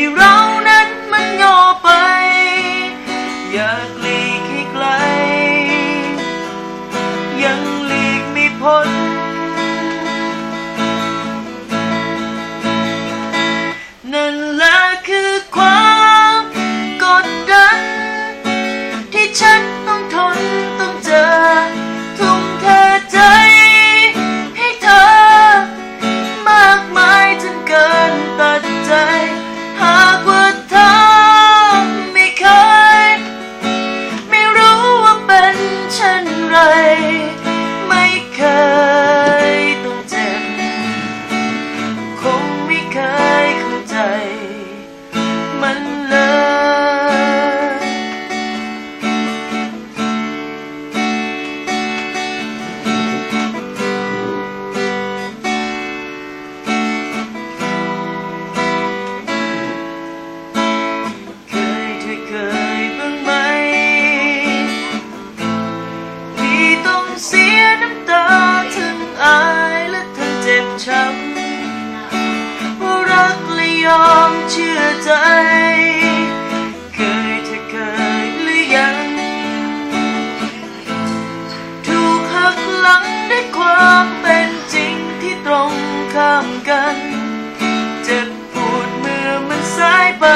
you wrong. เชื่อใจ เคยเธอเคยหรือยังถูกหักหลังด้วยความเป็นจริงที่ตรงข้ามกัน เจ็บปวดมือมันสายไป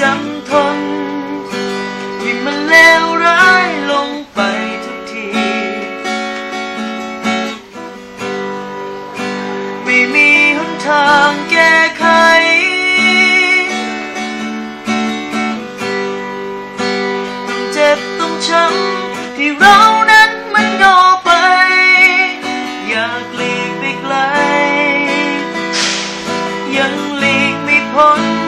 จำทนที่มันเลวร้ายลงไปทุกที ไม่มีทางแก้าที่เรานั้นมันโดไป อยากหลีกไปไกล ยังหลีกไม่พ้น